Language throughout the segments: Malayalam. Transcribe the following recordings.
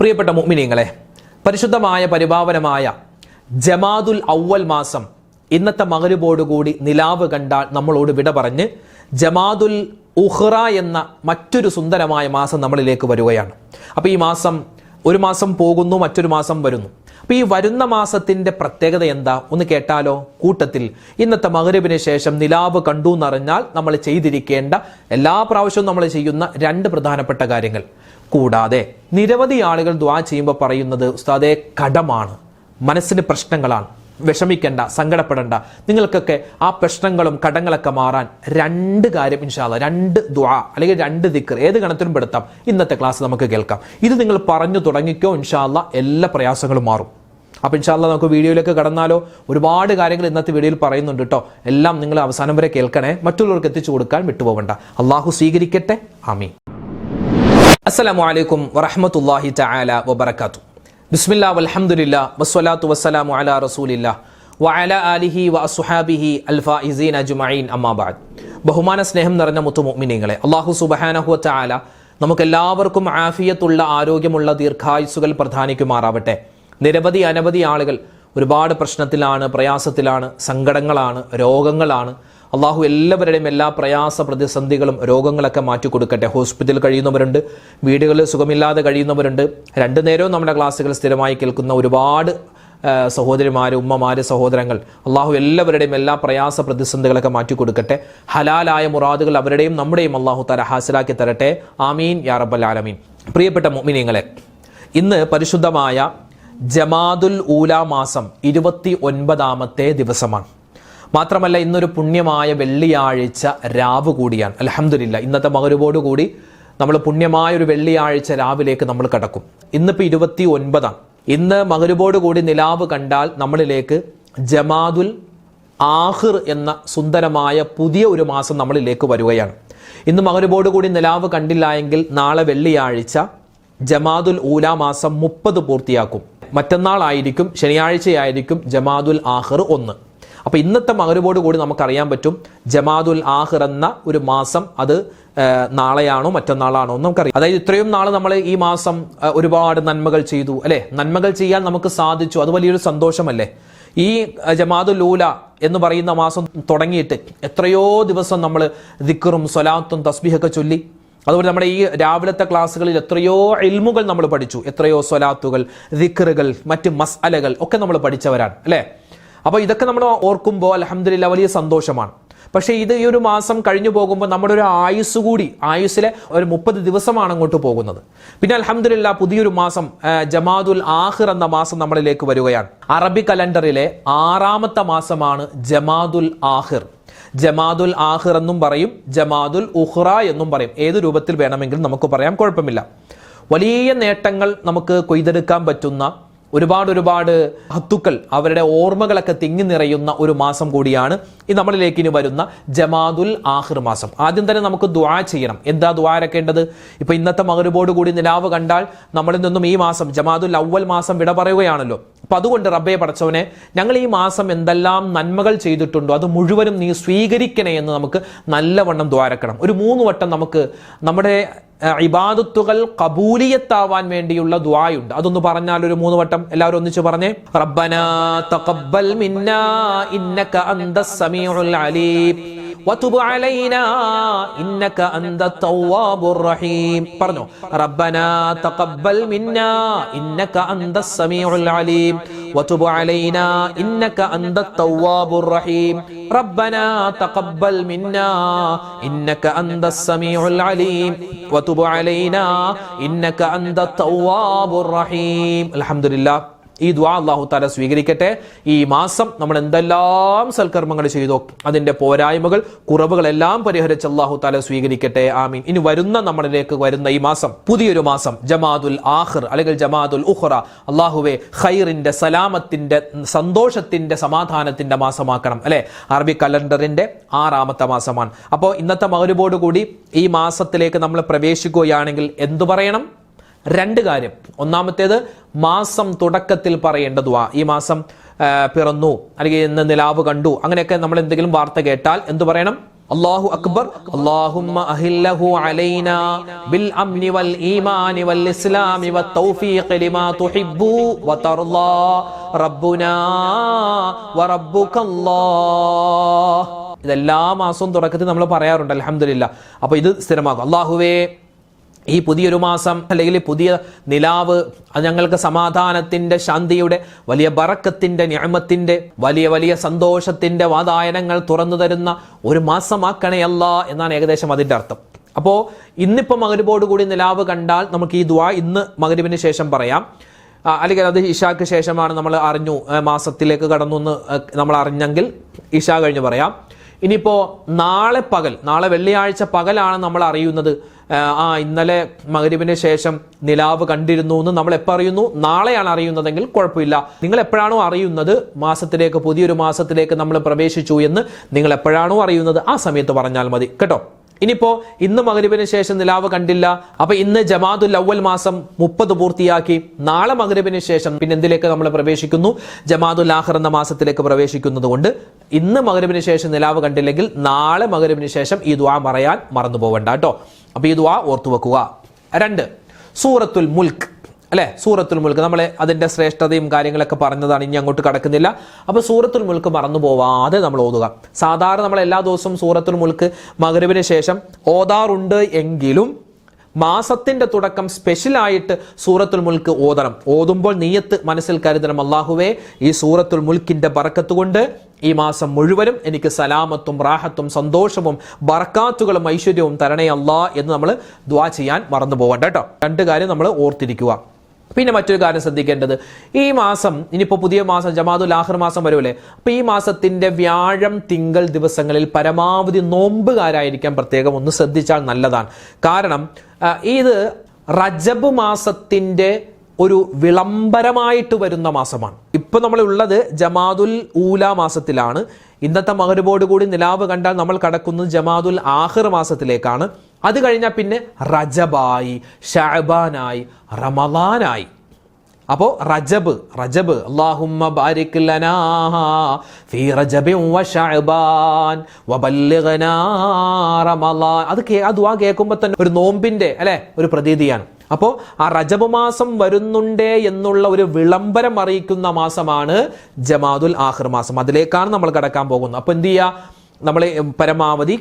പ്രിയപ്പെട്ട മുഅ്മിനീങ്ങളെ പരിശുദ്ധമായ പരിഭാവനമായ ജമാതുൽ ഔവൽ മാസം ഇന്നത്തെ മകരുബോടുകൂടി നിലാവ് കണ്ടാൽ നമ്മളോട് വിട പറഞ്ഞ് ജമാതുൽ ഉഹ്റ എന്ന മറ്റൊരു സുന്ദരമായ മാസം നമ്മളിലേക്ക് വരികയാണ്. അപ്പോൾ ഈ മാസം ഒരു മാസം പോകുന്നു മറ്റൊരു മാസം വരുന്നു. അപ്പോൾ ഈ വരുന്ന മാസത്തിന്റെ പ്രത്യേകത എന്താ? ഒന്ന് കേട്ടാലോ? കൂട്ടത്തിൽ ഇന്നത്തെ മകരവിന് ശേഷം നിലാവ് കണ്ടു എന്നറിഞ്ഞാൽ നമ്മൾ ചെയ്തിരിക്കേണ്ട എല്ലാ പ്രാവശ്യവും നമ്മൾ ചെയ്യുന്ന രണ്ട് പ്രധാനപ്പെട്ട കാര്യങ്ങൾ. കൂടാതെ നിരവധി ആളുകൾ ദ്വാ ചെയ്യുമ്പോൾ പറയുന്നത് ഉസ്താദെ കടമാണ്. മനസ്സിന് പ്രശ്നങ്ങളാണ്. വിഷമിക്കേണ്ട സങ്കടപ്പെടേണ്ട. നിങ്ങൾക്കൊക്കെ ആ പ്രശ്നങ്ങളും കടങ്ങളൊക്കെ മാറാൻ രണ്ട് കാര്യം ഇൻഷാല്ല രണ്ട് ദ്വാ അല്ലെങ്കിൽ രണ്ട് ദിക്കർ ഏത് ഗണത്തിലും പെടുത്താം. ഇന്നത്തെ ക്ലാസ് നമുക്ക് കേൾക്കാം. ഇത് നിങ്ങൾ പറഞ്ഞു തുടങ്ങിക്കോ ഇൻഷാല്ല എല്ലാ പ്രയാസങ്ങളും മാറും. അപ്പോൾ ഇൻഷാല്ല നമുക്ക് വീഡിയോയിലേക്ക് കടന്നാലോ? ഒരുപാട് കാര്യങ്ങൾ ഇന്നത്തെ വീഡിയോയിൽ പറയുന്നുണ്ട് കേട്ടോ എല്ലാം നിങ്ങൾ അവസാനം വരെ കേൾക്കണേ. മറ്റുള്ളവർക്ക് എത്തിച്ചു കൊടുക്കാൻ വിട്ടുപോകണ്ട. അള്ളാഹു സ്വീകരിക്കട്ടെ. ആമീൻ. അസ്സലാമു അലൈക്കും വറഹമത്തല്ലാഹി തആല വബർക്കാത്തു ബിസ്മില്ലാ വൽഹംദുലില്ല വസ്സലാത്തു വസ്സലാമു അലാ റസൂലില്ലാ വഅല ആലിഹി വ അസ്ഹാബിഹി അൽ ഫായിസീൻ അജ്മഈൻ അമ്മാ ബഅദ്. ബഹുമാന സ്നേഹം നിറഞ്ഞ മുത്തു മുഅ്മിനീങ്ങളെ അല്ലാഹു സുബ്ഹാനഹു വ തആല ആഫിയത്തുള്ള ആരോഗ്യമുള്ള ദീർഘായുസുകൾ പ്രധാനിക്കുമാറാവട്ടെ. നിരവധി അനവധി ആളുകൾ ഒരുപാട് പ്രശ്നത്തിലാണ് പ്രയാസത്തിലാണ് സങ്കടങ്ങളാണ് രോഗങ്ങളാണ് അള്ളാഹു എല്ലാവരുടെയും എല്ലാ പ്രയാസ പ്രതിസന്ധികളും രോഗങ്ങളൊക്കെ മാറ്റി കൊടുക്കട്ടെ ഹോസ്പിറ്റലിൽ കഴിയുന്നവരുണ്ട് വീടുകളിൽ സുഖമില്ലാതെ കഴിയുന്നവരുണ്ട്. രണ്ടു നേരവും നമ്മുടെ ക്ലാസ്സുകൾ സ്ഥിരമായി കേൾക്കുന്ന ഒരുപാട് സഹോദരിമാർ ഉമ്മമാർ സഹോദരങ്ങൾ. അള്ളാഹു എല്ലാവരുടെയും എല്ലാ പ്രയാസ പ്രതിസന്ധികളൊക്കെ മാറ്റി കൊടുക്കട്ടെ ഹലാലായ മുറാദുകൾ അവരുടെയും നമ്മുടെയും അള്ളാഹു തല ഹാസിലാക്കി തരട്ടെ. ആമീൻ യാ റബ്ബൽ ആലമീൻ. പ്രിയപ്പെട്ട മുഅ്മിനീങ്ങളെ ഇന്ന് പരിശുദ്ധമായ ജമാദുൽ ഊല മാസം ഇരുപത്തി ഒൻപതാമത്തെ ദിവസമാണ്. മാത്രമല്ല ഇന്നൊരു പുണ്യമായ വെള്ളിയാഴ്ച രാവ് കൂടിയാണ്. അലഹമില്ല ഇന്നത്തെ മകരുവോട് കൂടി നമ്മൾ പുണ്യമായ ഒരു വെള്ളിയാഴ്ച രാവിലേക്ക് നമ്മൾ കടക്കും. ഇന്നിപ്പോൾ ഇരുപത്തി ഒൻപതാണ് ഇന്ന് മകരുവോട് കൂടി നിലാവ് കണ്ടാൽ നമ്മളിലേക്ക് ജമാദുൽ ആഹിർ എന്ന സുന്ദരമായ പുതിയ ഒരു മാസം നമ്മളിലേക്ക് വരികയാണ്. ഇന്ന് മകരുവോട് കൂടി നിലാവ് കണ്ടില്ല എങ്കിൽ നാളെ വെള്ളിയാഴ്ച ജമാദുൽ ഊല മാസം മുപ്പത് പൂർത്തിയാക്കും. മറ്റന്നാളായിരിക്കും ശനിയാഴ്ചയായിരിക്കും ജമാദുൽ ആഹിർ ഒന്ന്. അപ്പൊ ഇന്നത്തെ മകരുവോട് കൂടി നമുക്കറിയാൻ പറ്റും ജമാദുൽ ആഹിർ എന്ന ഒരു മാസം അത് നാളെയാണോ മറ്റന്നാളാണോ എന്ന് നമുക്കറിയാം. അതായത് ഇത്രയും നാൾ നമ്മൾ ഈ മാസം ഒരുപാട് നന്മകൾ ചെയ്തു അല്ലേ? നന്മകൾ ചെയ്യാൻ നമുക്ക് സാധിച്ചു. അത് വലിയൊരു സന്തോഷമല്ലേ? ഈ ജമാതുൽ ലൂല എന്ന് പറയുന്ന മാസം തുടങ്ങിയിട്ട് എത്രയോ ദിവസം നമ്മൾ ദിക്കറും സ്വലാത്തും തസ്ബിഹൊക്കെ ചൊല്ലി. അതുപോലെ നമ്മുടെ ഈ രാവിലത്തെ ക്ലാസ്സുകളിൽ എത്രയോ ഇൽമുകൾ നമ്മൾ പഠിച്ചു. എത്രയോ സ്വലാത്തുകൾ ദിക്കറുകൾ മറ്റ് മസ്അലകൾ ഒക്കെ നമ്മൾ പഠിച്ചവരാണ് അല്ലേ? അപ്പോൾ ഇതൊക്കെ നമ്മൾ ഓർക്കുമ്പോൾ അലഹമില്ല വലിയ സന്തോഷമാണ്. പക്ഷേ ഇത് ഈ ഒരു മാസം കഴിഞ്ഞു പോകുമ്പോൾ നമ്മുടെ ഒരു ആയുസ് കൂടി ആയുസ്സിലെ ഒരു മുപ്പത് ദിവസമാണ് അങ്ങോട്ട് പോകുന്നത്. പിന്നെ അലഹമില്ല പുതിയൊരു മാസം ജമാദുൽ ആഹിർ എന്ന മാസം നമ്മളിലേക്ക് വരികയാണ്. അറബി കലണ്ടറിലെ ആറാമത്തെ മാസമാണ് ജമാദുൽ ആഹിർ ജമാദുൽ ആഹിർ എന്നും പറയും ജമാദുൽ ഉഹ്റ എന്നും പറയും. ഏത് രൂപത്തിൽ വേണമെങ്കിലും നമുക്ക് പറയാം കുഴപ്പമില്ല. വലിയ നേട്ടങ്ങൾ നമുക്ക് കൊയ്തെടുക്കാൻ പറ്റുന്ന ഒരുപാട് ഒരുപാട് ഹത്തുക്കൾ അവരുടെ ഓർമ്മകളൊക്കെ തിങ്ങി നിറയുന്ന ഒരു മാസം കൂടിയാണ് ഈ നമ്മളിലേക്ക് ഇനി വരുന്ന ജമാദുൽ ആഹിർ മാസം. ആദ്യം തന്നെ നമുക്ക് ദ്വാ ചെയ്യണം. എന്താ ദ്വാ അരക്കേണ്ടത്? ഇപ്പൊ ഇന്നത്തെ മകരുബോട് കൂടി നിലാവ് കണ്ടാൽ നമ്മളിൽ നിന്നും ഈ മാസം ജമാദുൽ അവൽ മാസം വിട പറയുകയാണല്ലോ. അപ്പൊ അതുകൊണ്ട് റബ്ബെ പടച്ചവനെ ഞങ്ങൾ ഈ മാസം എന്തെല്ലാം നന്മകൾ ചെയ്തിട്ടുണ്ടോ അത് മുഴുവനും നീ സ്വീകരിക്കണേ എന്ന് നമുക്ക് നല്ലവണ്ണം ദ്വാരക്കണം ഒരു മൂന്ന് വട്ടം നമുക്ക് നമ്മുടെ ഇബാദത്തുകൾ കബൂലിയത്താവാൻ വേണ്ടിയുള്ള ദ്വായുണ്ട്. അതൊന്ന് പറഞ്ഞാൽ ഒരു മൂന്ന് വട്ടം എല്ലാവരും ഒന്നിച്ച് പറഞ്ഞേ. റബ്ബന തഖബ്ബൽ മിന്നാ ഇന്നക അന്തസ് അലീം. വതുബ് അലൈനാ ഇന്നക അന്ത തവ്വാബുർ റഹീം. പറഞ്ഞു റബ്ബനാ തഖബ്ബൽ മിന്നാ ഇന്നക അന്ത സമീഉൽ അലീം. വതുബ് അലൈനാ ഇന്നക അന്ത തവ്വാബുർ റഹീം. റബ്ബനാ തഖബ്ബൽ മിന്നാ ഇന്നക അന്ത സമീഉൽ അലീം. വതുബ് അലൈനാ ഇന്നക അന്ത തവ്വാബുർ റഹീം. അൽഹംദുലില്ലാഹ്. ഈ ദ്വാ അള്ളാഹു താല സ്വീകരിക്കട്ടെ. ഈ മാസം നമ്മൾ എന്തെല്ലാം സൽക്കർമ്മങ്ങൾ ചെയ്തോ അതിന്റെ പോരായ്മകൾ കുറവുകളെല്ലാം പരിഹരിച്ച് അള്ളാഹു താല സ്വീകരിക്കട്ടെ. ആമീൻ. ഇനി വരുന്ന നമ്മളിലേക്ക് വരുന്ന ഈ മാസം പുതിയൊരു മാസം ജമാദുൽ ആഹിർ അല്ലെങ്കിൽ ജമാദുൽ ഉഹ്റ അള്ളാഹുവെ ഖൈറിന്റെ സലാമത്തിന്റെ സന്തോഷത്തിന്റെ സമാധാനത്തിന്റെ മാസമാക്കണം അല്ലെ? അറബി കലണ്ടറിന്റെ ആറാമത്തെ മാസമാണ്. അപ്പോൾ ഇന്നത്തെ മകരുബോട് കൂടി ഈ മാസത്തിലേക്ക് നമ്മൾ പ്രവേശിക്കുകയാണെങ്കിൽ എന്തു പറയണം? രണ്ട് കാര്യം. ഒന്നാമത്തേത് മാസം തുടക്കത്തിൽ പറയേണ്ട ദുആ. ഈ മാസം പിറന്നു അല്ലെങ്കിൽ ഇന്ന് നിലാവ് കണ്ടു അങ്ങനെയൊക്കെ നമ്മൾ എന്തെങ്കിലും വാർത്ത കേട്ടാൽ എന്തു പറയണം? അള്ളാഹു അക്ബർ അള്ളാഹുമ്മ അഹില്ലഹു ബിൽ അംനി വൽ ഈമാനി വൽ ഇസ്ലാമി ലിമാ തുഹിബ്ബു ഇതെല്ലാ മാസവും തുടക്കത്തിൽ നമ്മൾ പറയാറുണ്ട് അലഹമില്ല അപ്പോൾ ഇത് സ്ഥിരമാകും. അള്ളാഹുവേ ഈ പുതിയൊരു മാസം അല്ലെങ്കിൽ പുതിയ നിലാവ് അത് ഞങ്ങൾക്ക് സമാധാനത്തിന്റെ ശാന്തിയുടെ വലിയ ബറക്കത്തിന്റെ ഞാമത്തിന്റെ വലിയ വലിയ സന്തോഷത്തിന്റെ വാതായനങ്ങൾ തുറന്നു തരുന്ന ഒരു മാസമാക്കണേ അല്ല എന്നാണ് ഏകദേശം അതിന്റെ അർത്ഥം. അപ്പോൾ ഇന്നിപ്പോൾ മകരുബോട് കൂടി നിലാവ് കണ്ടാൽ നമുക്ക് ഈ ദ്വാ ഇന്ന് മകരുവിന് ശേഷം പറയാം. അല്ലെങ്കിൽ അത് ഇഷാക്ക് ശേഷമാണ് നമ്മൾ അറിഞ്ഞു മാസത്തിലേക്ക് കടന്നു എന്ന് നമ്മൾ അറിഞ്ഞെങ്കിൽ ഇഷ കഴിഞ്ഞ് പറയാം. ഇനിയിപ്പോൾ നാളെ പകൽ നാളെ വെള്ളിയാഴ്ച പകലാണ് നമ്മൾ അറിയുന്നത്. ആ, ഇന്നലെ മകരീബിന് ശേഷം നിലാവ് കണ്ടിരുന്നു എന്ന് നമ്മൾ എപ്പോൾ അറിയുന്നു? നാളെയാണ് അറിയുന്നതെങ്കിൽ കുഴപ്പമില്ല. നിങ്ങൾ എപ്പോഴാണോ അറിയുന്നത്? മാസത്തിലേക്ക് പുതിയൊരു മാസത്തിലേക്ക് നമ്മൾ പ്രവേശിച്ചു എന്ന് നിങ്ങൾ എപ്പോഴാണോ അറിയുന്നത്? ആ സമയത്ത് പറഞ്ഞാൽ മതി. കേട്ടോ? ഇനിയിപ്പോ ഇന്ന് മകരീബിന് ശേഷം നിലാവ് കണ്ടില്ല. അപ്പൊ ഇന്ന് ജമാദുൽ അവൽ മാസം മുപ്പത് പൂർത്തിയാക്കി. നാളെ മകരീബിന് ശേഷം പിന്നെ എന്തിലേക്ക് നമ്മൾ പ്രവേശിക്കുന്നു? ജമാദുൽ ആഹർ എന്ന മാസത്തിലേക്ക് പ്രവേശിക്കുന്നത് കൊണ്ട് ഇന്ന് മകരീബിന് ശേഷം നിലാവ് കണ്ടില്ലെങ്കിൽ നാളെ മകരീബിന് ശേഷം ഈ ദ്വാ പറയാൻ മറന്നു പോവണ്ട കേട്ടോ? അപ്പൊ ഈ ആ ഓർത്തു വെക്കുക. രണ്ട് സൂറത്തുൽ മുൽക്ക്. അല്ലെ? സൂറത്തുൽ മുൽക്ക്. നമ്മളെ അതിന്റെ ശ്രേഷ്ഠതയും കാര്യങ്ങളൊക്കെ പറഞ്ഞതാണ് ഇനി അങ്ങോട്ട് കടക്കുന്നില്ല. അപ്പോൾ സൂറത്തുൽ മുൽക്ക് മറന്നു പോവാതെ നമ്മൾ ഓതുക. സാധാരണ നമ്മൾ എല്ലാ ദിവസവും സൂറത്തുൽ മുൽക്ക് മകരവിന് ശേഷം ഓതാറുണ്ട് എങ്കിലും മാസത്തിന്റെ തുടക്കം സ്പെഷ്യലായിട്ട് സൂറത്തുൽ മുൽക്ക് ഓതണം. ഓതുമ്പോൾ നീയത്ത് മനസ്സിൽ കരുതണം. അള്ളാഹുവേ ഈ സൂറത്തുൽ മുൽക്കിന്റെ പറക്കത്തുകൊണ്ട് ഈ മാസം മുഴുവനും എനിക്ക് സലാമത്തും റാഹത്തും സന്തോഷവും ബർക്കാത്തുകളും ഐശ്വര്യവും തരണേ അല്ലാ എന്ന് നമ്മൾ ദ്വാ ചെയ്യാൻ മറന്നു പോകണ്ട കേട്ടോ. രണ്ട് കാര്യം നമ്മൾ ഓർത്തിരിക്കുക. പിന്നെ മറ്റൊരു കാര്യം ശ്രദ്ധിക്കേണ്ടത്. ഈ മാസം ഇനിയിപ്പോൾ പുതിയ മാസം ജമാദുൽ ആഖിർ മാസം വരുമല്ലേ? അപ്പോൾ ഈ മാസത്തിന്റെ വ്യാഴം തിങ്കൾ ദിവസങ്ങളിൽ പരമാവധി നോമ്പുകാരായിരിക്കാൻ പ്രത്യേകം ഒന്ന് ശ്രദ്ധിച്ചാൽ നല്ലതാണ്. കാരണം ഇത് റജബ് മാസത്തിന്റെ ഒരു വിളംബരമായിട്ട് വരുന്ന മാസമാണ്. ഇപ്പൊ നമ്മൾ ഉള്ളത് ജമാദുൽ ഊല മാസത്തിലാണ്. ഇന്നത്തെ മകരുബോട് കൂടി നിലാവ് കണ്ടാൽ നമ്മൾ കടക്കുന്നത് ജമാദുൽ ആഹിർ മാസത്തിലേക്കാണ്. അത് കഴിഞ്ഞാൽ പിന്നെ റജബായി ഷഅബാനായി റമദാനായി. അപ്പോ റജബ് റജബ് അല്ലാഹുമ്മ ബാരിക് ഫീ റജബിൻ വ ശഅബാൻ ബല്ലിഗ്നാ റമളാൻ അത് ആ ദുആ കേൾക്കുമ്പോൾ തന്നെ ഒരു നോമ്പിന്റെ അല്ലെ ഒരു പ്രതീതിയാണ്. അപ്പോ ആ റജബ് മാസം വരുന്നുണ്ടേ എന്നുള്ള ഒരു വിളംബരം അറിയിക്കുന്ന മാസമാണ് ജമാദുൽ ആഹിർ മാസം. അതിലേക്കാണ് നമ്മൾ കടക്കാൻ പോകുന്നത്. അപ്പോൾ എന്ത് ചെയ്യുക നമ്മൾ പരമാവധി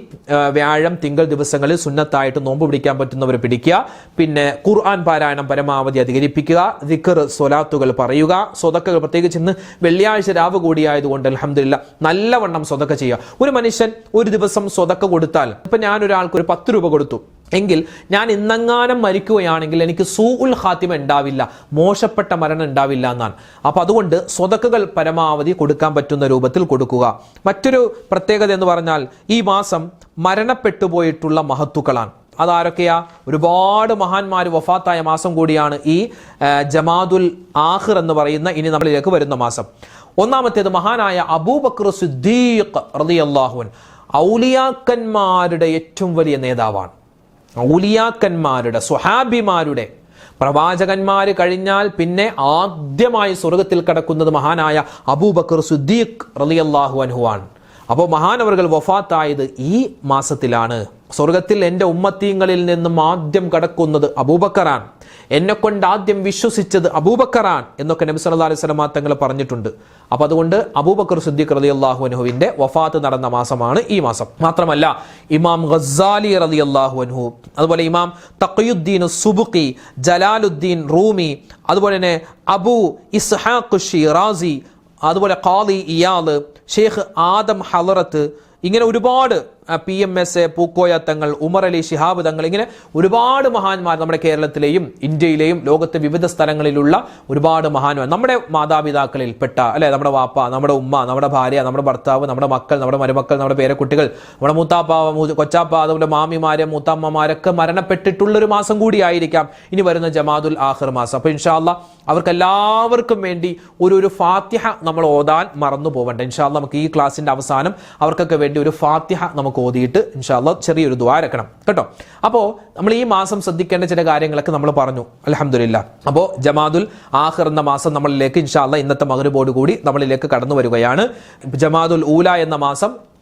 വ്യാഴം തിങ്കൾ ദിവസങ്ങളിൽ സുന്നത്തായിട്ട് നോമ്പ് പിടിക്കാൻ പറ്റുന്നവർ പിടിക്കുക. പിന്നെ ഖുർആൻ പാരായണം പരമാവധി അധികരിപ്പിക്കുക. ദിക്കർ സ്വലാത്തുകൾ പറയുക. സ്വതക്കകൾ പ്രത്യേകിച്ച് ഇന്ന് വെള്ളിയാഴ്ച രാവ് കൂടിയായതുകൊണ്ട് അലഹമില്ല നല്ലവണ്ണം സ്വതക്ക ചെയ്യുക. ഒരു മനുഷ്യൻ ഒരു ദിവസം സ്വതക്ക കൊടുത്താൽ ഇപ്പം ഞാനൊരാൾക്ക് ഒരു പത്ത് രൂപ കൊടുത്തു. എങ്കിൽ ഞാൻ ഇന്നങ്ങാനം മരിക്കുകയാണെങ്കിൽ എനിക്ക് സൂ ഉൽ ഖാത്തിമ ഉണ്ടാവില്ല മോശപ്പെട്ട മരണം ഉണ്ടാവില്ല എന്നാണ്. അപ്പൊ അതുകൊണ്ട് സ്വതക്കുകൾ പരമാവധി കൊടുക്കാൻ പറ്റുന്ന രൂപത്തിൽ കൊടുക്കുക. മറ്റൊരു പ്രത്യേകത എന്ന് പറഞ്ഞാൽ ഈ മാസം മരണപ്പെട്ടുപോയിട്ടുള്ള മഹത്തുക്കളാണ്. അതാരൊക്കെയാ? ഒരുപാട് മഹാന്മാർ വഫാത്തായ മാസം കൂടിയാണ് ഈ ജമാദുൽ ആഹിർ എന്ന് പറയുന്ന ഇനി നമ്മളിലേക്ക് വരുന്ന മാസം. ഒന്നാമത്തേത് മഹാനായ അബൂബക്കർ സിദ്ദീഖ് അള്ളാഹുൻ ഔലിയാക്കന്മാരുടെ ഏറ്റവും വലിയ നേതാവാണ്. ഔലിയാക്കന്മാരുടെ സ്വഹാബിമാരുടെ പ്രവാചകന്മാർ കഴിഞ്ഞാൽ പിന്നെ ആദ്യമായി സ്വർഗത്തിൽ കടക്കുന്നത് മഹാനായ അബൂബക്കർ സുദ്ദീഖ് റളിയല്ലാഹു അനുഹുവാണ് അപ്പോൾ മഹാനവറുകൾ വഫാത്തായത് ഈ മാസത്തിലാണ്. സ്വർഗത്തിൽ എന്റെ ഉമ്മത്തീങ്ങളിൽ നിന്നും ആദ്യം കടക്കുന്നത് അബൂബക്കറാൻ എന്നെ കൊണ്ട് ആദ്യം വിശ്വസിച്ചത് അബൂബക്കറാൻ എന്നൊക്കെ നബി സല്ലല്ലാഹു അലൈഹി വസല്ലം തങ്ങൾ പറഞ്ഞിട്ടുണ്ട്. അപ്പോൾ അതുകൊണ്ട് അബൂബക്കർ സിദ്ദീഖ് റളിയല്ലാഹു അനുഹുവിന്റെ വഫാത്ത് നടന്ന മാസമാണ് ഈ മാസം. മാത്രമല്ല ഇമാം ഗസാലി റളിയല്ലാഹു അൻഹു അതുപോലെ ഇമാം തഖിയുദ്ദീൻ സുബുഖി ജലാലുദ്ദീൻ റൂമി അതുപോലെ തന്നെ അബു ഇസ്ഹാഖ് ഷിറാസി അതുപോലെ ഖാലി ഇയാൽ ഷെയ്ഖ് ആദം ഹലറത്ത് ഇങ്ങനെ ഒരുപാട് P M S Pookoya Thangal Umar Ali Shihab Thangal ഇങ്ങനെ ഒരുപാട് മഹാന്മാർ നമ്മുടെ കേരളത്തിലെയും ഇന്ത്യയിലെയും ലോകത്തെ വിവിധ സ്ഥലങ്ങളിലുള്ള ഒരുപാട് മഹാന്മാർ. നമ്മുടെ മാതാപിതാക്കളിൽ പെട്ട അല്ലെ? നമ്മുടെ വാപ്പ നമ്മുടെ ഉമ്മ നമ്മുടെ ഭാര്യ നമ്മുടെ ഭർത്താവ് നമ്മുടെ മക്കൾ നമ്മുടെ മരുമക്കൾ നമ്മുടെ പേരക്കുട്ടികൾ നമ്മുടെ മൂത്താപ്പ കൊച്ചാപ്പ അതുപോലെ മാമിമാര് മൂത്താമ്മമാരൊക്കെ മരണപ്പെട്ടിട്ടുള്ള ഒരു മാസം കൂടിയായിരിക്കാം. ഇനി വരുന്ന ജമാദുൽ ആഹിർ മാസം. അപ്പൊ ഇൻഷാല്ല അവർക്ക് എല്ലാവർക്കും വേണ്ടി ഒരു ഒരു ഫാത്തിഹ നമ്മൾ ഓതാൻ മറന്നു പോവണ്ട ഇൻഷാല്ല നമുക്ക് ഈ ക്ലാസ്സിന്റെ അവസാനം അവർക്കൊക്കെ വേണ്ടി ഒരു ഫാത്തിഹ നമുക്ക് ഓതിയിട്ട് ഇൻഷാല്ല ചെറിയൊരു ദ്വാരക്കണം കേട്ടോ? അപ്പോൾ നമ്മൾ ഈ മാസം ശ്രദ്ധിക്കേണ്ട ചില കാര്യങ്ങളൊക്കെ നമ്മൾ പറഞ്ഞു. അലഹമില്ല അപ്പോൾ ജമാദുൽ ആഹിർ എന്ന മാസം നമ്മളിലേക്ക് ഇൻഷാല്ല ഇന്നത്തെ മകരുബോട് കൂടി നമ്മളിലേക്ക് കടന്നു വരികയാണ്. ജമാദുൽ ഊല എന്ന മാസം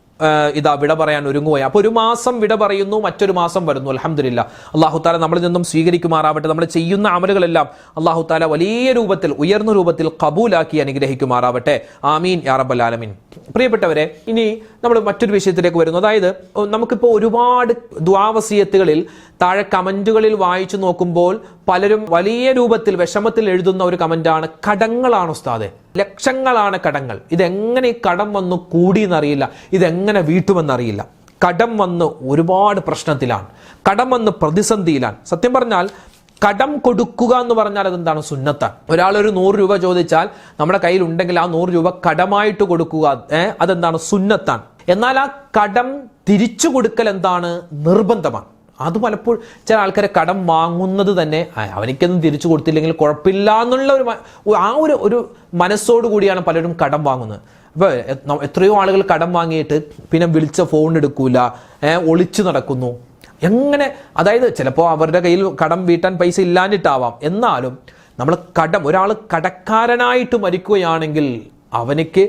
ഇതാ വിട പറയാൻ ഒരുങ്ങുകയാണ് അപ്പോൾ ഒരു മാസം വിട പറയുന്നു മറ്റൊരു മാസം വരുന്നു. അലഹമില്ല അള്ളാഹു താല നമ്മളിൽ നിന്നും സ്വീകരിക്കുമാറാവട്ടെ. നമ്മൾ ചെയ്യുന്ന അമലുകളെല്ലാം അള്ളാഹു താല വലിയ രൂപത്തിൽ ഉയർന്ന രൂപത്തിൽ കബൂലാക്കി അനുഗ്രഹിക്കുമാറാവട്ടെ. ആമീൻ യാ റബ്ബൽ ആലമീൻ. പ്രിയപ്പെട്ടവരെ ഇനി നമ്മൾ മറ്റൊരു വിഷയത്തിലേക്ക് വരുന്നു. അതായത് നമുക്കിപ്പോൾ ഒരുപാട് ദ്വാവസീയത്തുകളിൽ താഴെ കമന്റുകളിൽ വായിച്ചു നോക്കുമ്പോൾ പലരും വലിയ രൂപത്തിൽ വിഷമത്തിൽ എഴുതുന്ന ഒരു കമന്റാണ് കടങ്ങളാണ് ഉസ്താദെ. ലക്ഷങ്ങളാണ് കടങ്ങൾ. ഇതെങ്ങനെ ഈ കടം വന്നു കൂടിയെന്നറിയില്ല. ഇതെങ്ങനെ വീട്ടുമെന്നറിയില്ല. കടം വന്ന് ഒരുപാട് പ്രശ്നത്തിലാണ്. കടം വന്ന് പ്രതിസന്ധിയിലാണ്. സത്യം പറഞ്ഞാൽ കടം കൊടുക്കുക എന്ന് പറഞ്ഞാൽ അതെന്താണ്? സുന്നത്ത ഒരാൾ ഒരു നൂറ് രൂപ ചോദിച്ചാൽ നമ്മുടെ കയ്യിൽ ഉണ്ടെങ്കിൽ ആ നൂറ് രൂപ കടമായിട്ട് കൊടുക്കുക അതെന്താണ്? സുന്നത്താണ്. എന്നാൽ ആ കടം തിരിച്ചു കൊടുക്കൽ എന്താണ്? നിർബന്ധമാണ്. അത് പലപ്പോഴും ചില ആൾക്കാരെ കടം വാങ്ങുന്നത് തന്നെ "ആ, അവനിക്കൊന്നും തിരിച്ചു കൊടുത്തില്ലെങ്കിൽ കുഴപ്പമില്ല എന്നുള്ള ഒരു ആ ഒരു ഒരു മനസ്സോടു കൂടിയാണ് പലരും കടം വാങ്ങുന്നത്. അപ്പോൾ എത്രയോ ആളുകൾ കടം വാങ്ങിയിട്ട് പിന്നെ വിളിച്ച ഫോൺ എടുക്കൂല ഒളിച്ചു നടക്കുന്നു. എങ്ങനെ അതായത് ചിലപ്പോൾ അവരുടെ കയ്യിൽ കടം വീട്ടാൻ പൈസ ഇല്ലാഞ്ഞിട്ടാവാം. എന്നാലും നമ്മൾ കടം ഒരാൾ കടക്കാരനായിട്ട് മരിക്കുകയാണെങ്കിൽ അവനിക്ക്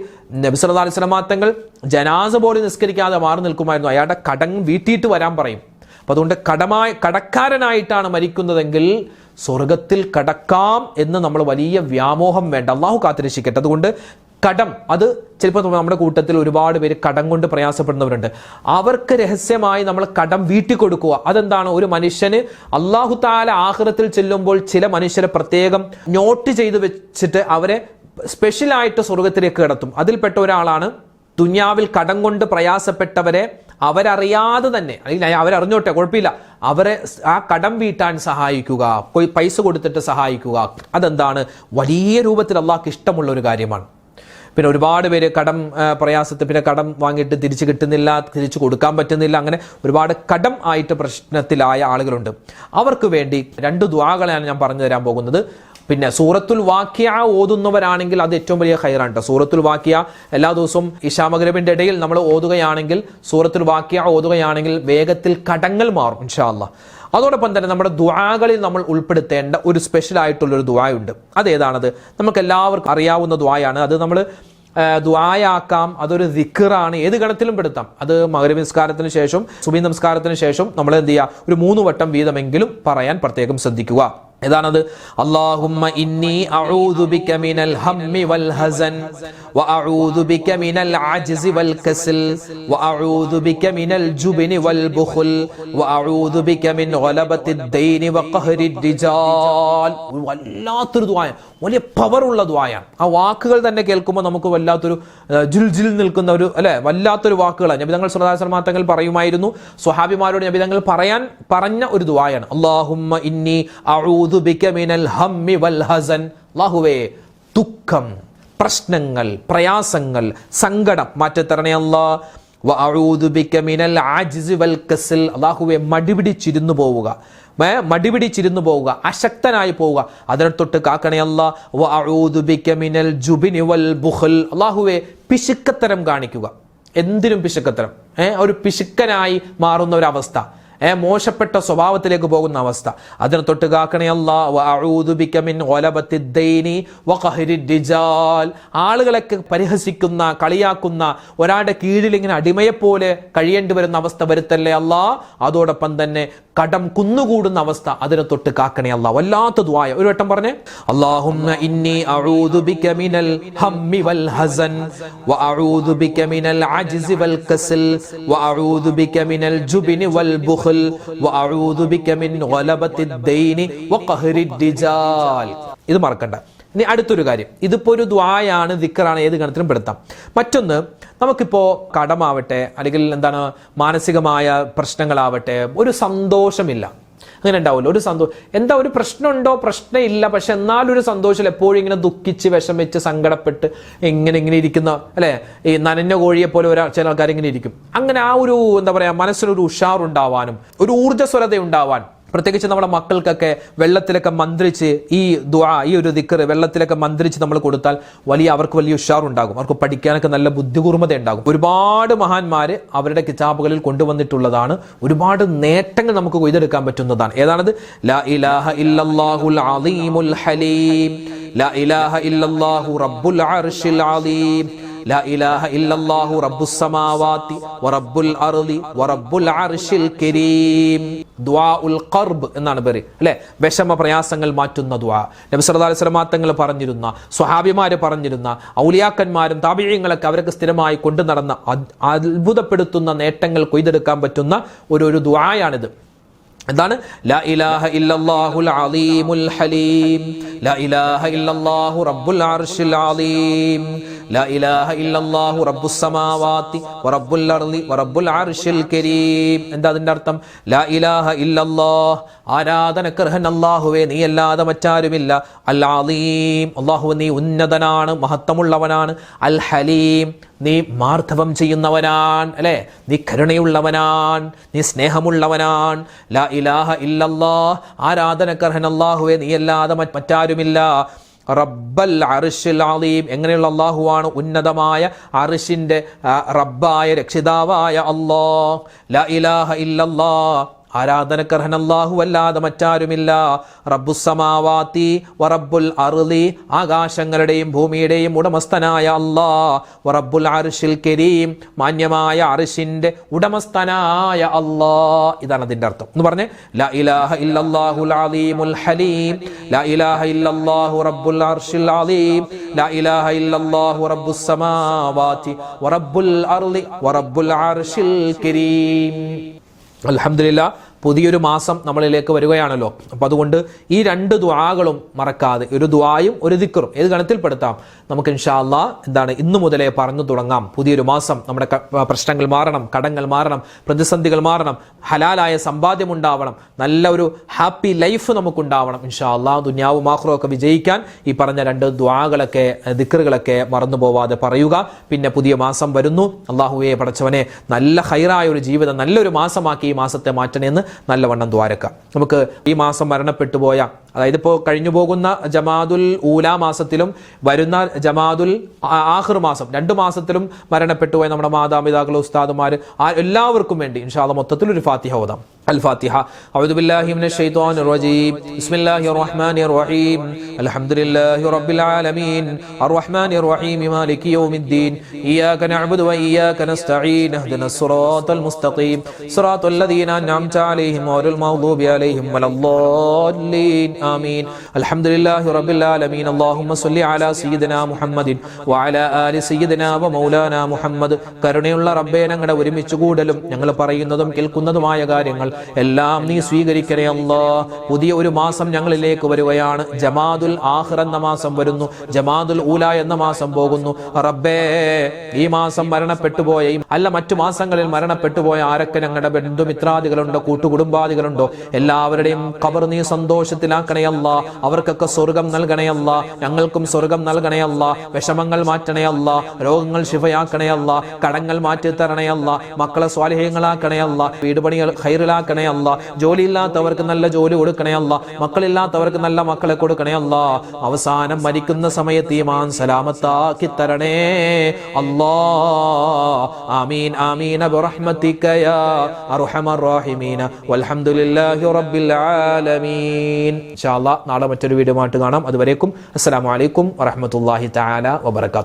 അലിസ്ലമാത്തങ്ങൾ ജനാസ പോലെ നിസ്കരിക്കാതെ മാറി നിൽക്കുമായിരുന്നു. അയാളുടെ കടം വീട്ടിയിട്ട് വരാൻ പറയും. അപ്പം അതുകൊണ്ട് കടമായ കടക്കാരനായിട്ടാണ് മരിക്കുന്നതെങ്കിൽ സ്വർഗത്തിൽ കടക്കാം എന്ന് നമ്മൾ വലിയ വ്യാമോഹം വേണ്ട. അള്ളാഹു കാത്തിരക്ഷിക്കട്ടെ. അതുകൊണ്ട് കടം അത് ചിലപ്പോൾ നമ്മുടെ കൂട്ടത്തിൽ ഒരുപാട് പേര് കടം കൊണ്ട് പ്രയാസപ്പെടുന്നവരുണ്ട്. അവർക്ക് രഹസ്യമായി നമ്മൾ കടം വീട്ടിൽ കൊടുക്കുക അതെന്താണ്? ഒരു മനുഷ്യന് അള്ളാഹു താല ആഹ്റത്തിൽ ചെല്ലുമ്പോൾ ചില മനുഷ്യരെ പ്രത്യേകം നോട്ട് ചെയ്ത് വെച്ചിട്ട് അവരെ സ്പെഷ്യലായിട്ട് സ്വർഗത്തിലേക്ക് കിടത്തും. അതിൽപ്പെട്ട ഒരാളാണ് ദുന്യാവിൽ കടം കൊണ്ട് പ്രയാസപ്പെട്ടവരെ അവരറിയാതെ തന്നെ അല്ലെങ്കിൽ അവരറിഞ്ഞോട്ടെ കുഴപ്പമില്ല. അവരെ ആ കടം വീട്ടാൻ സഹായിക്കുക പൈസ കൊടുത്തിട്ട് സഹായിക്കുക അതെന്താണ്? വലിയ രൂപത്തിൽ അള്ളാഹ്ക്ക് ഇഷ്ടമുള്ള ഒരു കാര്യമാണ്. പിന്നെ ഒരുപാട് പേര് കടം പ്രയാസത്തിൽ പിന്നെ കടം വാങ്ങിയിട്ട് തിരിച്ചു കിട്ടുന്നില്ല തിരിച്ചു കൊടുക്കാൻ പറ്റുന്നില്ല അങ്ങനെ ഒരുപാട് കടം ആയിട്ട് പ്രശ്നത്തിലായ ആളുകളുണ്ട്. അവർക്ക് വേണ്ടി രണ്ട് ദ്വാകളാണ് ഞാൻ പറഞ്ഞു തരാൻ പോകുന്നത്. പിന്നെ സൂറത്തുൽ വാക്യ ഓതുന്നവരാണെങ്കിൽ അത് ഏറ്റവും വലിയ ഹൈറാണ് കേട്ടോ സൂറത്തുൽ വാക്യ എല്ലാ ദിവസവും ഇഷാമഗ്രബിന്റെ ഇടയിൽ നമ്മൾ ഓതുകയാണെങ്കിൽ സൂറത്തുൽ വാക്യ ഓതുകയാണെങ്കിൽ വേഗത്തിൽ കടങ്ങൾ മാറും ഇൻഷാല്ല അതോടൊപ്പം തന്നെ നമ്മുടെ ദുആകളിൽ നമ്മൾ ഉൾപ്പെടുത്തേണ്ട ഒരു സ്പെഷ്യൽ ആയിട്ടുള്ള ഒരു ദുആയുണ്ട്. അതേതാണത്? നമുക്ക് എല്ലാവർക്കും അറിയാവുന്ന ദുആയാണ്. അത് നമ്മൾ ദ്വായാക്കാം അതൊരു ദിക്കറാണ് ഏത് ഗണത്തിലും പെടുത്താം. അത് മകരവി നിസ്കാരത്തിന് ശേഷം സുബി നമസ്കാരത്തിന് ശേഷം നമ്മൾ എന്ത് ചെയ്യുക ഒരു മൂന്ന് വട്ടം വീതമെങ്കിലും പറയാൻ പ്രത്യേകം ശ്രദ്ധിക്കുക. ഏതാണത്? അള്ളാഹുമ്മ ഇന്നി അഊദു ബിക മിനൽ ഹമ്മി വൽ ഹസൻ വ അഊദു ബിക മിനൽ അജ്സി വൽ കസൽ അഊദു ബിക മിനൽ ജുബ്നി വൽ ബുഖൽ അഊദു ബിക മിൻ ഗലബത്തി ദൈനി വ വഖഹരി റിജാൽ വല്ലാത്തൊരു ദുആയ വലിയ ഉള്ള ദുആയാണ്. ആ വാക്കുകൾ തന്നെ കേൾക്കുമ്പോൾ നമുക്ക് വല്ലാത്തൊരു ജുൽജിൽ ജിൽ ജിൽ നിൽക്കുന്ന ഒരു അല്ലെ? വല്ലാത്തൊരു വാക്കുകളാണ്. നബിതങ്ങൾ സല്ലല്ലാഹു തങ്ങൾ പറയുമായിരുന്നു സ്വഹാബിമാരോട് നബിതങ്ങൾ പറയാൻ പറഞ്ഞ ഒരു ദുആയാണ്. അള്ളാഹുമ്മ ഇന്നി അഊദു മിനൽ ഹമ്മി വൽ ഹസൻ. ദുഃഖം പ്രശ്നങ്ങൾ പ്രയാസങ്ങൾ സങ്കടം. മാറ്റിത്തരണേ അല്ലാ. അല്ലാഹുവേ മടിപിടിച്ചിരുന്നു പോവുക. മടിപിടിച്ചിരുന്നു പോവുക. അശക്തനായി പോവുക. അതിനെ തൊട്ട് കാക്കണേ അല്ലാ. വഅഊദു ബിക മിനൽ ജുബ്നി വൽ ബുഹൽ അല്ലാഹുവേ പിശുക്കത്തരം കാണിക്കുക. എന്തിനും പിശുക്കത്തരം. ഏഹ് ഒരു പിശുക്കനായി മാറുന്ന ഒരു അവസ്ഥ ഏ മോശപ്പെട്ട സ്വഭാവത്തിലേക്ക് പോകുന്ന അവസ്ഥ. അതിന് തൊട്ട് ആളുകളൊക്കെ പരിഹസിക്കുന്ന കളിയാക്കുന്ന ഒരാളുടെ കീഴിൽ ഇങ്ങനെ അടിമയെപ്പോലെ കഴിയേണ്ടി വരുന്ന അവസ്ഥ വരുത്തല്ലേ അല്ലാ? അതോടൊപ്പം തന്നെ കടം കുന്നുകൂടുന്ന അവസ്ഥ അതിനെ തൊട്ട് കാക്കണേ അല്ല. വല്ലാത്ത ദ്വായ ഒരു വട്ടം പറഞ്ഞേ. അല്ലാഹുമ്മ ഇന്നി അഊദു ബിക മിനൽ ഹമ്മി വൽ ഹസൻ വ അഊദു ബിക മിനൽ അജ്സി വൽ കസൽ വ അഊദു ബിക മിനൽ ജുബ്നി വൽ ബുഖൽ അഊദു ബിക മിൻ ഗലബത്തി ദൈനി വ വഖഹരി റിജാൽ ഇത് മറക്കണ്ട. ഇനി അടുത്തൊരു കാര്യം. ഇതിപ്പോൾ ഒരു ദ്വായാണ് ദിക്കറാണ് ഏത് ഗണത്തിലും പെടുത്താം. മറ്റൊന്ന് നമുക്കിപ്പോൾ കടമാവട്ടെ അല്ലെങ്കിൽ എന്താണ് മാനസികമായ പ്രശ്നങ്ങളാവട്ടെ ഒരു സന്തോഷമില്ല. അങ്ങനെ ഉണ്ടാവില്ല ഒരു സന്തോഷം എന്താ ഒരു പ്രശ്നമുണ്ടോ? പ്രശ്നമില്ല. പക്ഷെ ഒരു സന്തോഷം എപ്പോഴും ഇങ്ങനെ ദുഃഖിച്ച് വിഷമിച്ച് സങ്കടപ്പെട്ട് ഇങ്ങനെ ഇങ്ങനെ ഇരിക്കുന്ന അല്ലെ? ഈ നനഞ്ഞ കോഴിയെ പോലെ ഒരാൾ ചില ആൾക്കാർ ഇങ്ങനെ ഇരിക്കും. അങ്ങനെ ആ ഒരു എന്താ പറയാ മനസ്സിനൊരു ഉഷാറുണ്ടാവാനും ഒരു ഊർജസ്വലത ഉണ്ടാവാൻ പ്രത്യേകിച്ച് നമ്മുടെ മക്കൾക്കൊക്കെ വെള്ളത്തിലൊക്കെ മന്ത്രിച്ച് ഈ ദുആ ഈ ഒരു ദിക്കർ വെള്ളത്തിലൊക്കെ മന്ത്രിച്ച് നമ്മൾ കൊടുത്താൽ വലിയ അവർക്ക് വലിയ ഉഷാറുണ്ടാകും. അവർക്ക് പഠിക്കാനൊക്കെ നല്ല ബുദ്ധികൂർമ്മത ഉണ്ടാകും ഒരുപാട് മഹാന്മാർ അവരുടെ കിതാബുകളിൽ കൊണ്ടുവന്നിട്ടുള്ളതാണ്. ഒരുപാട് നേട്ടങ്ങൾ നമുക്ക് കൊയ്തെടുക്കാൻ പറ്റുന്നതാണ്. ഏതാണത്? ലാ ഇലാഹ ഇല്ലല്ലാഹുൽ അലീമുൽ ഹലീം. ലാ ഇലാഹ ഇല്ലല്ലാഹു റബ്ബുൽ അർശിൽ അലീം. ലാ ഇലാഹ ഇല്ലല്ലാഹു വറബ്ബുൽ അർളി വറബ്ബുൽ അർശിൽ കരീം. ഖർബ് എന്നാണ് പേര് അല്ലെ? വിഷമ പ്രയാസങ്ങൾ മാറ്റുന്ന ദുആ. നബി സല്ലല്ലാഹു അലൈഹി തങ്ങൾ പറഞ്ഞിരുന്ന സ്വഹാബിമാര് പറഞ്ഞിരുന്ന ഔലിയാക്കന്മാരും താബിഈങ്ങളൊക്കെ അവർക്ക് സ്ഥിരമായി കൊണ്ടു നടന്ന അത്ഭുതപ്പെടുത്തുന്ന നേട്ടങ്ങൾ കൊയ്തെടുക്കാൻ പറ്റുന്ന ഒരു ഒരു എന്താണ്? ലാ ഇലാഹ ഇല്ലല്ലാഹുൽ അലീമുൽ ഹലീം. ലാ ഇലാഹ ഇല്ലല്ലാഹു റബ്ബുൽ അർശിൽ അലീം. ലാ ഇലാഹ ഇല്ലല്ലാഹു റബ്ബുസ് വറബ്ബുൽ അർളി വറബ്ബുൽ അർശിൽ കരീം. എന്താ അതിന്റെ അർത്ഥം? ലാ ഇലാഹ ഇല്ലല്ലാഹ്. ആരാധനക്കർഹൻ അല്ലാഹുവേ നീ അല്ലാതെ മറ്റാരുമില്ല. അൽ അലീം. അല്ലാഹു നീ ഉന്നതനാണ് മഹത്വമുള്ളവനാണ്. അൽ ഹലീം. നീ മാർദ്ധവം ചെയ്യുന്നവനാൻ അല്ലേ? നീ കരുണയുള്ളവനാൻ നീ സ്നേഹമുള്ളവനാൻ. ലാ ഇലാഹ ഇല്ലല്ലാ ആരാധനക്കർഹൻ അല്ലാഹുവേ നീ അല്ലാതെ മറ്റ് മറ്റാരുമില്ല. റബ്ബൽ അർഷിൽ അലീം എങ്ങനെയുള്ള അള്ളാഹുവാണ് ഉന്നതമായ അറിഷിന്റെ റബ്ബായ രക്ഷിതാവായ അള്ളാഹ് ലാ ഇലാഹ ഇല്ലല്ലാ ആരാധനക്കർഹൻ അല്ലാഹു അല്ലാതെ മറ്റാരുമില്ല. റബ്ബുസമാവാത്തി വറബ്ബുൽ അർളി ആകാശങ്ങളുടെയും ഭൂമിയുടെയും ഉടമസ്ഥനായ അല്ലാ വറബ്ബുൽ അർഷിൽ കരീം മാന്യമായ അർഷിന്റെ ഉടമസ്ഥനായ അല്ലാ ഇതാണ് അതിന്റെ അർത്ഥം. എന്ന് പറഞ്ഞ് ലാ ഇലാഹ ഇല്ലല്ലാഹുൽ അലീമുൽ ഹലീം ലാ ഇലാഹ ഇല്ലല്ലാഹു റബ്ബുൽ അർഷിൽ അലീം ലാ ഇലാഹ ഇല്ലല്ലാഹു റബ്ബുസ് സമാവാതി വറബ്ബുൽ അർളി വറബ്ബുൽ അർഷിൽ കരീം. അൽഹംദുലില്ല പുതിയൊരു മാസം നമ്മളിലേക്ക് വരികയാണല്ലോ. അപ്പം അതുകൊണ്ട് ഈ രണ്ട് ദ്വാകളും മറക്കാതെ ഒരു ദ്വായും ഒരു ദിക്കറും ഏത് ഗണത്തിൽപ്പെടുത്താം? നമുക്ക് ഇൻഷാല്ല എന്താണ് ഇന്നു മുതലേ പറഞ്ഞു തുടങ്ങാം. പുതിയൊരു മാസം നമ്മുടെ പ്രശ്നങ്ങൾ മാറണം കടങ്ങൾ മാറണം പ്രതിസന്ധികൾ മാറണം ഹലാലായ സമ്പാദ്യം ഉണ്ടാവണം നല്ല ഒരു ഹാപ്പി ലൈഫ് നമുക്കുണ്ടാവണം. ഇൻഷാ അള്ളാഹ് ദുന്യാവും ആഹ്റും ഒക്കെ വിജയിക്കാൻ ഈ പറഞ്ഞ രണ്ട് ദ്വാകളൊക്കെ ദിക്കറുകളൊക്കെ മറന്നു പോവാതെ പറയുക. പിന്നെ പുതിയ മാസം വരുന്നു. അള്ളാഹുവെ പടച്ചവനെ നല്ല ഹൈറായ ഒരു ജീവിതം നല്ലൊരു മാസമാക്കി ഈ മാസത്തെ മാറ്റണമെന്ന് നല്ലവണ്ണം ദ്വാരക്ക. നമുക്ക് ഈ മാസം മരണപ്പെട്ടു പോയ അതായത് ഇപ്പോൾ കഴിഞ്ഞു പോകുന്ന ജമാദുൽ ഊല മാസത്തിലും വരുന്ന ജമാദുൽ ആ- ആഖിർ മാസം രണ്ട് മാസത്തിലും മരണപ്പെട്ടു പോയ നമ്മുടെ മാതാപിതാക്കൾ ഉസ്താദുമാർ ആ എല്ലാവർക്കും വേണ്ടി ഇൻഷാല്ല മൊത്തത്തിൽ ഒരു ഫാത്തിഹ ഓതാം الفاتحة أعوذ بالله من الشيطان الرجيم بسم الله الرحمن الرحيم الحمد لله رب العالمين الرحمن الرحيم مالك يوم الدين إياك نعبد وإياك نستعين اهدنا الصراط المستقيم صراط الذين أنعمت عليهم غير المغضوب عليهم ولا الضالين آمين الحمد لله رب العالمين اللهم صل على سيدنا محمد وعلى آل سيدنا ومولانا محمد കരുണയുള്ള റബ്ബേ ഞങ്ങളുടെ ഒരുമിച്ച് കൂടലും ഞങ്ങൾ പറയുന്നതും കേൾക്കുന്നതുമായ കാര്യങ്ങൾ എല്ലാം നീ സ്വീകരിക്കണേ അല്ലാ പുതിയ ഒരു മാസം ഞങ്ങളിലേക്ക് വരികയാണ് ജമാദുൽ ആഹിർ എന്ന മാസം വരുന്നു ജമാദുൽ ഊല എന്ന മാസം പോകുന്നു റബ്ബേ ഈ മാസം മരണപ്പെട്ടുപോയ ഈ- അല്ല മറ്റു മാസങ്ങളിൽ മരണപ്പെട്ടുപോയ ആരൊക്കെ ഞങ്ങളുടെ ബന്ധുമിത്രാദികളുണ്ടോ കൂട്ടുകുടുംബാദികളുണ്ടോ എല്ലാവരുടെയും കബർ നീ സന്തോഷത്തിലാക്കണയല്ല അവർക്കൊക്കെ സ്വർഗം നൽകണയല്ല. ഞങ്ങൾക്കും സ്വർഗം നൽകണയല്ല. വിഷമങ്ങൾ മാറ്റണയല്ല. രോഗങ്ങൾ ശിഫയാക്കണയല്ല. കടങ്ങൾ മാറ്റി തരണയല്ല. മക്കളെ സ്വാലിഹ്യങ്ങളാക്കണയല്ല. വീട് പണികൾ ഹൈറിലാക്കണയല്ല. ജോലിയില്ലാത്തവർക്ക് നല്ല ജോലി കൊടുക്കണയല്ല. മക്കളില്ലാത്തവർക്ക് നല്ല മക്കളെ കൊടുക്കണയല്ല. അവസാനം മരിക്കുന്ന സമയത്ത് ഈമാൻ മാൻ സലാമത്താക്കി തരണേ. അല്ലാ. ആമീൻ ആമീൻ. യാ അർഹമർ റഹീമീന. വൽഹംദുലില്ലാഹി റബ്ബിൽ ആലമീൻ. ഇൻഷാ നാളെ മറ്റൊരു വീഡിയോ ആയിട്ട് കാണാം. അതുവരേക്കും അസ്സാം അലൈക്കും വറഹ്മത്തുള്ളാഹി താല വബറകാതുഹു.